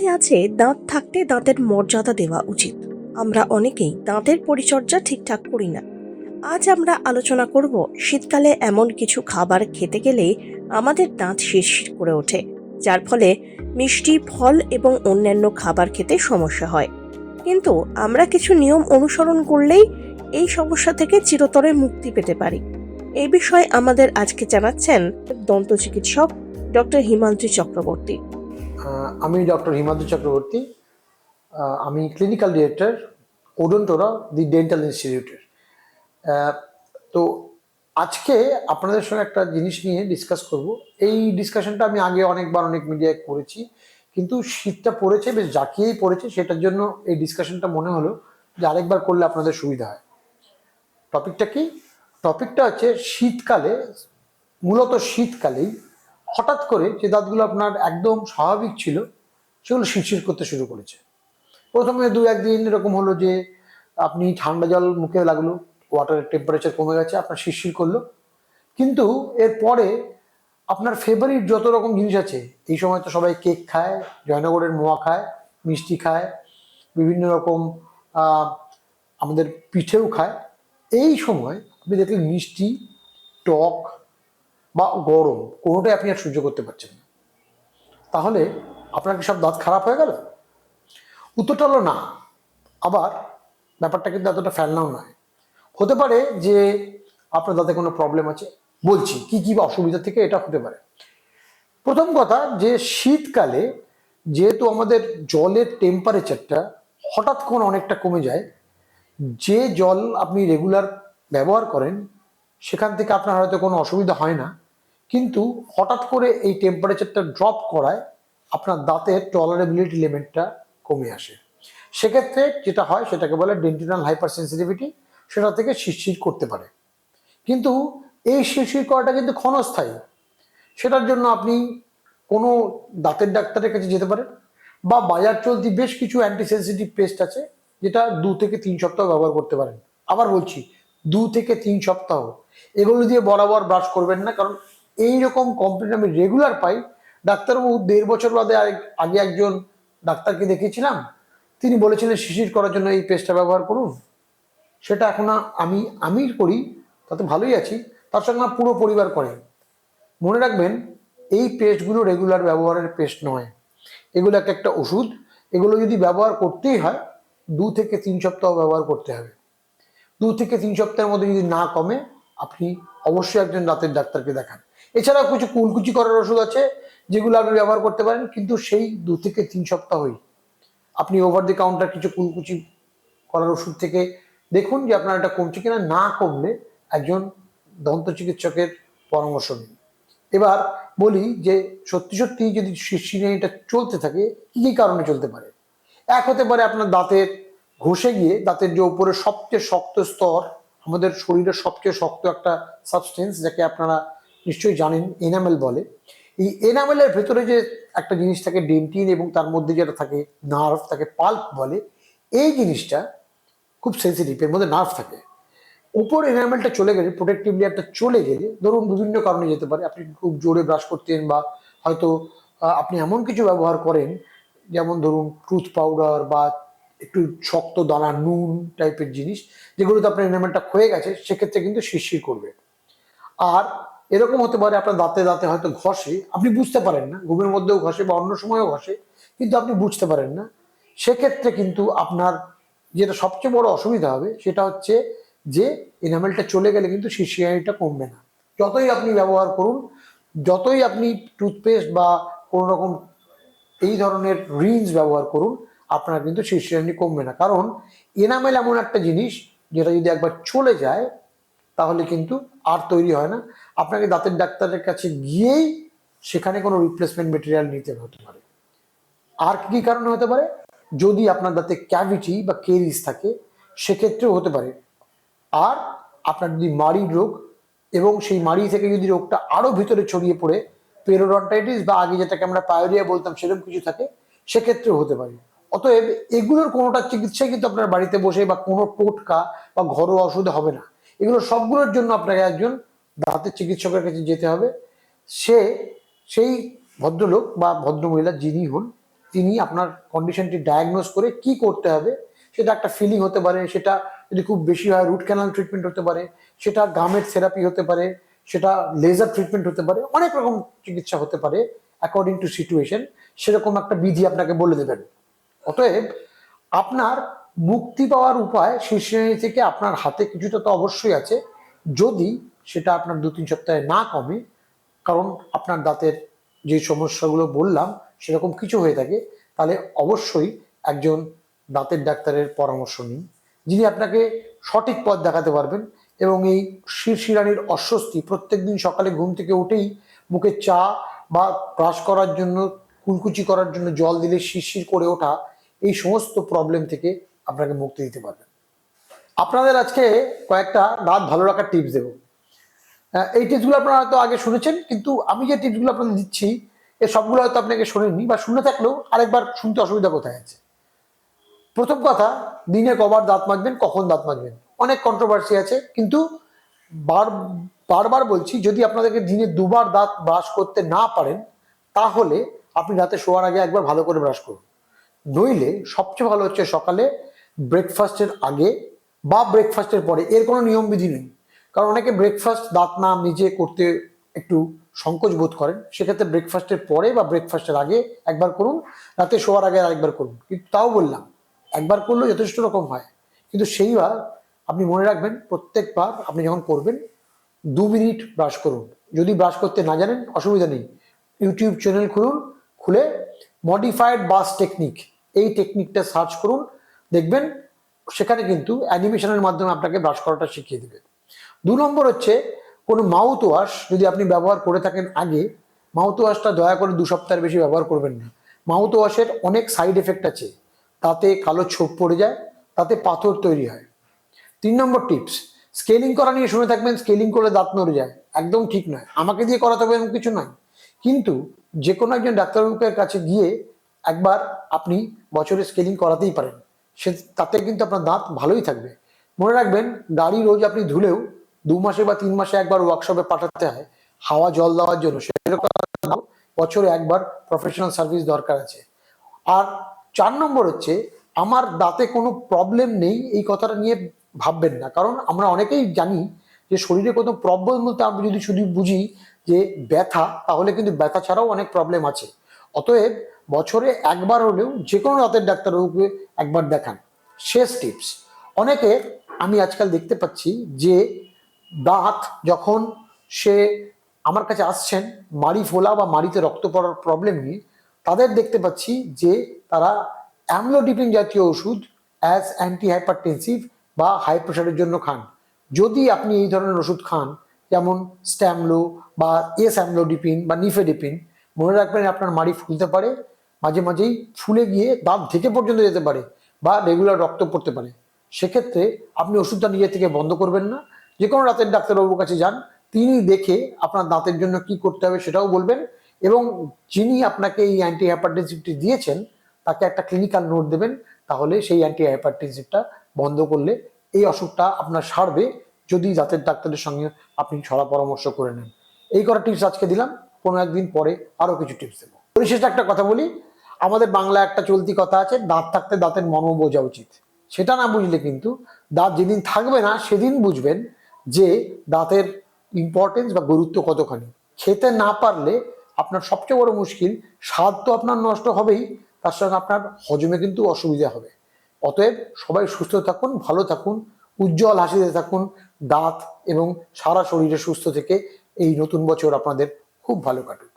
কথায় আছে, দাঁত থাকতে দাঁতের মর্যাদা দেওয়া উচিত। আমরা অনেকেই দাঁতের পরিচর্যা ঠিকঠাক করি না। আজ আমরা আলোচনা করব, শীতকালে এমন কিছু খাবার খেতে গেলে আমাদের দাঁত শিরশির করে ওঠে, যার ফলে মিষ্টি, ফল এবং অন্যান্য খাবার খেতে সমস্যা হয়। কিন্তু আমরা কিছু নিয়ম অনুসরণ করলেই এই সমস্যা থেকে চিরতরে মুক্তি পেতে পারি। এই বিষয়ে আমাদের আজকে জানাচ্ছেন দন্ত চিকিৎসক ডক্টর হিমাদ্রি চক্রবর্তী। আমি ডক্টর হিমাদ্রি চক্রবর্তী আমি clinical director Odontora, the dental ইনস্টিটিউটের তো আজকে আপনাদের সঙ্গে একটা জিনিস নিয়ে ডিসকাস করব। এই ডিসকাশনটা আমি আগে অনেকবার অনেক মিডিয়ায় করেছি, কিন্তু শীতটা পড়েছে, বেশ জাকিয়েই পড়েছে, সেটার জন্য এই ডিসকাশনটা মনে হলো যে আরেকবার করলে আপনাদের সুবিধা হয়। টপিকটা কি? টপিকটা হচ্ছে শীতকালে, মূলত শীতকালেই হঠাৎ করে যে দাঁতগুলো আপনার একদম স্বাভাবিক ছিল, সেগুলো শিরশির করতে শুরু করেছে। প্রথমে দু একদিন এরকম হলো যে আপনি ঠান্ডা জল মুখে লাগল ওয়াটারের টেম্পারেচার কমে গেছে, আপনার শিরশির করল। কিন্তু এরপরে আপনার ফেভারিট যত রকম জিনিস আছে, এই সময় তো সবাই কেক খায়, জয়নগরের মোয়া খায়, মিষ্টি খায়, বিভিন্ন রকম আমাদের পিঠেও খায়। এই সময় আপনি দেখলেন মিষ্টি, টক বা গরম কোনোটাই আপনি আর সহ্য করতে পারছেন না। তাহলে আপনার কি সব দাঁত খারাপ হয়ে গেল? উত্তরটা হলো না। আবার ব্যাপারটা কিন্তু এতটা ফেলনাও নয়। হতে পারে যে আপনার দাঁতে কোনো প্রবলেম আছে, বলছি কি কি অসুবিধা থেকে এটা হতে পারে। প্রথম কথা যে শীতকালে যেহেতু আমাদের জলের টেম্পারেচারটা হঠাৎ করে অনেকটা কমে যায়, যে জল আপনি রেগুলার ব্যবহার করেন সেখান থেকে আপনার হয়তো কোনো অসুবিধা হয় না। কিন্তু হঠাৎ করে এই টেম্পারেচারটা ড্রপ করায় আপনার দাঁতের টলারেবিলিটি লিমিটটা কমে আসে। সেক্ষেত্রে যেটা হয়, সেটাকে বলে ডেন্টিনাল হাইপার সেন্সিটিভিটি সেটা থেকে শিরশির করতে পারে। কিন্তু এই শিরশির করাটা কিন্তু ক্ষণস্থায়ী। সেটার জন্য আপনি কোনো দাঁতের ডাক্তারের কাছে যেতে পারেন বা বাজার চলতি বেশ কিছু অ্যান্টিসেন্সিটিভ পেস্ট আছে, যেটা দু থেকে তিন সপ্তাহ ব্যবহার করতে পারেন। আবার বলছি দু থেকে তিন সপ্তাহ। এগুলো দিয়ে বরাবর ব্রাশ করবেন না, কারণ এই রকম কমপ্লেন আমি রেগুলার পাই। ডাক্তারবাবু দেড় বছর বাদে আগে একজন ডাক্তারকে দেখিয়েছিলাম। তিনি বলেছিলেন, শিশির করার জন্য এই পেস্টটা ব্যবহার করুন। সেটা এখন আমি আমি করি, তাতে ভালোই আছি। তার সঙ্গে আমার পুরো পরিবার করে। মনে রাখবেন, এই পেস্টগুলো রেগুলার ব্যবহারের পেস্ট নয়। এগুলো এক একটা ওষুধ। এগুলো যদি ব্যবহার করতেই হয়, দু থেকে তিন সপ্তাহ ব্যবহার করতে হবে। দু থেকে তিন সপ্তাহের মধ্যে যদি না কমে, আপনি অবশ্যই একজন দাঁতের ডাক্তারকে দেখান। এছাড়াও কিছু কুলকুচি করার ওষুধ আছে, যেগুলো আপনি ব্যবহার করতে পারেন, কিন্তু সেই দু থেকে তিন সপ্তাহই। আপনি ওভার দি কাউন্টার কিছু কুলকুচি করার ওষুধ থেকে দেখুন যে আপনার এটা কমছে কিনা। না কমলে একজন দন্ত চিকিৎসকের পরামর্শ নিন। এবার বলি যে সত্যি সত্যি যদি শিরশিরানিটা চলতে থাকে, কি কি কারণে চলতে পারে? এক হতে পারে আপনার দাঁতের ঘষে গিয়ে দাঁতের যে উপরে সবচেয়ে শক্ত স্তর, আমাদের শরীরের সবচেয়ে শক্ত একটা সাবস্টেন্স যাকে আপনারা নিশ্চয়ই জানেন এনামেল বলে। এই এনামেলের ভেতরে যে একটা জিনিস থাকে ডেন্টিন এবং তার মধ্যে যেটা থাকে নার্ভ তাকে পাল্প বলে। এই জিনিসটা খুব সেন্সিটিভ এর মধ্যে নার্ভ থাকে। উপর এনামেলটা চলে গেলে প্রোটেক্টিভ লেয়ারটা চলে গেলে, ধরুন বিভিন্ন কারণে যেতে পারে, আপনি খুব জোরে ব্রাশ করতেন বা হয়তো আপনি এমন কিছু ব্যবহার করেন, যেমন ধরুন টুথ পাউডার বা একটু শক্ত দানা, নুন টাইপের জিনিস, যেগুলোতে আপনার এনামেলটা ক্ষয়ে গেছে, সেক্ষেত্রে কিন্তু শিরশির করবে। আর এরকম হতে পারে আপনার দাঁতে দাঁতে হয়তো ঘষে, আপনি বুঝতে পারেন না, ঘুমের মধ্যেও ঘষে বা অন্য সময়ও ঘষে, কিন্তু আপনি বুঝতে পারেন না। সেক্ষেত্রে কিন্তু আপনার যেটা সবচেয়ে বড় অসুবিধা হবে, সেটা হচ্ছে যে এনামেলটা চলে গেলে কিন্তু শিরশিরানিটা কমবে না। যতই আপনি ব্যবহার করুন, যতই আপনি টুথপেস্ট বা কোনো রকম এই ধরনের রিন্স ব্যবহার করুন আপনার কিন্তু শিরশিরানি কমবে না। কারণ এনামেল এমন একটা জিনিস যেটা যদি একবার চলে যায়, তাহলে কিন্তু আর তৈরি হয় না। আপনাকে দাঁতের ডাক্তারের কাছে গিয়েই সেখানে কোনো রিপ্লেসমেন্ট মেটেরিয়াল নিতে হতে পারে। আর কি কারণে হতে পারে? যদি আপনার দাঁতে ক্যাভিটি বা কেরিস থাকে, সেক্ষেত্রেও হতে পারে। আর আপনার যদি মাড়ির রোগ এবং সেই মাড়ি থেকে যদি রোগটা আরও ভিতরে ছড়িয়ে পড়ে পেরোডন্টাইটিস বা আগে যেটাকে আমরা পায়োরিয়া বলতাম সেরকম কিছু থাকে, সেক্ষেত্রেও হতে পারে। অতএব এগুলোর কোনোটা চিকিৎসা কিন্তু আপনার বাড়িতে বসে বা কোনো টোটকা বা ঘরোয়া ওষুধে হবে না। এগুলো সবগুলোর জন্য আপনাকে একজন দাঁতের চিকিৎসকের কাছে যেতে হবে। সে, সেই ভদ্রলোক বা ভদ্রমহিলা যিনি হন, তিনি আপনার কন্ডিশনটি ডায়াগনোজ করে কি করতে হবে, সেটা একটা ফিলিং হতে পারে, সেটা যদি খুব বেশি হয় রুট ক্যানাল ট্রিটমেন্ট হতে পারে, সেটা গামের থেরাপি হতে পারে, সেটা লেজার ট্রিটমেন্ট হতে পারে, অনেক রকম চিকিৎসা হতে পারে অ্যাকর্ডিং টু সিচুয়েশন সেরকম একটা বিধি আপনাকে বলে দেবেন। অতএব আপনার মুক্তি পাওয়ার উপায় শীর্ষশ্রেণী থেকে আপনার হাতে কিছুটা তো অবশ্যই আছে। যদি সেটা আপনার দু তিন সপ্তাহে না কমে, কারণ আপনার দাঁতের যে সমস্যাগুলো বললাম, সেরকম কিছু হয়ে থাকে, তাহলে অবশ্যই একজন দাঁতের ডাক্তারের পরামর্শ নিন, যিনি আপনাকে সঠিক পথ দেখাতে পারবেন এবং এই শিরশিরানির অস্বস্তি প্রত্যেকদিন সকালে ঘুম থেকে উঠেই মুখে চা বা ব্রাশ করার জন্য, কুলকুচি করার জন্য জল দিলে শিরশির করে ওঠা এই সমস্ত প্রবলেম থেকে আপনাকে মুক্তি দিতে পারবেন আপনাদের আজকে কয়েকটা দাঁত ভালো রাখার টিপস দেবো। এই টিপসগুলো আপনারা হয়তো আগে শুনেছেন, কিন্তু আমি যে টিপসগুলো আপনাদের দিচ্ছি, এ সবগুলো হয়তো আপনাকে শোনেননি বা শুনে থাকলেও আরেকবার শুনতে অসুবিধা কোথায় আছে। প্রথম কথা, দিনে কবার দাঁত মাজবেন, কখন দাঁত মাজবেন। অনেক কন্ট্রোভার্সি আছে, কিন্তু বার, বারবার বলছি, যদি আপনাদেরকে দিনে দুবার দাঁত ব্রাশ করতে না পারেন, তাহলে আপনি রাতে শোয়ার আগে একবার ভালো করে ব্রাশ করুন। নইলে সবচেয়ে ভালো হচ্ছে সকালে ব্রেকফাস্টের আগে বা ব্রেকফাস্টের পরে। এর কোনো নিয়মবিধি নেই। কারণ অনেকে ব্রেকফাস্ট দাঁত না নিজে করতে একটু সংকোচ বোধ করেন। সেক্ষেত্রে ব্রেকফাস্টের পরে বা ব্রেকফাস্টের আগে একবার করুন, রাতে শোয়ার আগে আরেকবার করুন। কিন্তু তাও বললাম, একবার করলেও যথেষ্ট রকম হয়। কিন্তু সেইবার আপনি মনে রাখবেন, প্রত্যেকবার আপনি যখন করবেন, দু মিনিট ব্রাশ করুন। যদি ব্রাশ করতে না জানেন, অসুবিধা নেই। ইউটিউব চ্যানেল খুলুন, খুলে মডিফাইড বাস টেকনিক এই টেকনিকটা সার্চ করুন, দেখবেন সেখানে কিন্তু অ্যানিমেশনের মাধ্যমে আপনাকে ব্রাশ করাটা শিখিয়ে দেবে। দু নম্বর হচ্ছে কোনো মাউথ ওয়াশ যদি আপনি ব্যবহার করে থাকেন আগে মাউথ ওয়াশটা দয়া করে দু সপ্তাহের বেশি ব্যবহার করবেন না। মাউথ ওয়াশের অনেক সাইড এফেক্ট আছে, তাতে কালো ছোপ পড়ে যায়, তাতে পাথর তৈরি হয়। তিন নম্বর টিপস স্কেলিং করা নিয়ে শুনে থাকবেন স্কেলিং করলে দাঁত নড়ে যায়, একদম ঠিক নয়। আমাকে দিয়ে করাতে হবে এমন কিছু নয়। কিন্তু যে কোনো একজন ডাক্তারবাবুকের কাছে গিয়ে একবার আপনি বছরে স্কেলিং করাতেই পারেন। সে, তাতে কিন্তু আপনার দাঁত ভালোই থাকবে। মনে রাখবেন গাড়ি রোজ আপনি ধুলেও দু মাসে বা তিন মাসে একবার ওয়ার্কশপে পাঠাতে হয়, হাওয়া জল দেওয়ার জন্য। সেরকম বছরে একবার প্রফেশনাল সার্ভিস দরকার আছে। আর চার নম্বর হচ্ছে, আমার দাঁতে কোনো প্রবলেম নেই, এই কথাটা নিয়ে ভাববেন না। কারণ আমরা অনেকেই জানি যে শরীরে কোনো প্রবলেম বলতে আমি যদি শুধু বুঝি যে ব্যথা, তাহলে কিন্তু ব্যথা ছাড়াও অনেক প্রবলেম আছে। অতএব বছরে একবার হলেও যে কোনো দাঁতের ডাক্তারবাবুকে একবার দেখান। শেষ টিপস অনেকে আমি আজকাল দেখতে পাচ্ছি যে দাঁত যখন সে আমার কাছে আসছেন, মাড়ি ফোলা বা মাড়িতে রক্ত পড়ার প্রবলেম নিয়ে, তাদের দেখতে পাচ্ছি যে তারা অ্যামলোডিপিন জাতীয় ওষুধ অ্যাজ অ্যান্টি হাইপারটেনসিভ বা হাই প্রেশারের জন্য খান। যদি আপনি এই ধরনের ওষুধ খান যেমন স্ট্যামলো বা এস অ্যামলোডিপিন বা নিফেডিপিন। মনে রাখবেন আপনার মাড়ি ফুলতে পারে, মাঝে মাঝেই ফুলে গিয়ে দাঁত ঢেকে পর্যন্ত যেতে পারে বা রেগুলার রক্ত পড়তে পারে। সেক্ষেত্রে আপনি ওষুধটা নিজে থেকে বন্ধ করবেন না। যে কোনো রাতের ডাক্তারবাবুর কাছে যান, তিনি দেখে আপনার দাঁতের জন্য কি করতে হবে সেটাও বলবেন এবং যিনি আপনাকে এই অ্যান্টি হাইপারটেনসিভটি দিয়েছেন, তাকে একটা ক্লিনিক্যাল নোট দেবেন। তাহলে সেই অ্যান্টি হাইপারটেনসিভটা বন্ধ করলে এই অসুখটা আপনার সারবে যদি দাঁতের ডাক্তারের সঙ্গে আপনি ছড়া পরামর্শ করে নেন। এই কটা টিপস আজকে দিলাম। কোনো একদিন পরে আরও কিছু টিপস দেবো। পরিশেষে একটা কথা বলি। আমাদের বাংলা একটা চলতি কথা আছে, দাঁত থাকতে দাঁতের মর্ম বোঝা উচিত। সেটা না বুঝলে কিন্তু দাঁত যেদিন থাকবে না, সেদিন বুঝবেন যে দাঁতের ইম্পর্টেন্স বা গুরুত্ব কতখানি। খেতে না পারলে আপনার সবচেয়ে বড় মুশকিল, স্বাদ তো আপনার নষ্ট হবেই, তার সঙ্গে আপনার হজমে কিন্তু অসুবিধা হবে। অতএব সবাই সুস্থ থাকুন, ভালো থাকুন, উজ্জ্বল হাসিতে থাকুন দাঁত এবং সারা শরীরে সুস্থ থেকে এই নতুন বছর আপনাদের খুব ভালো কাটুক।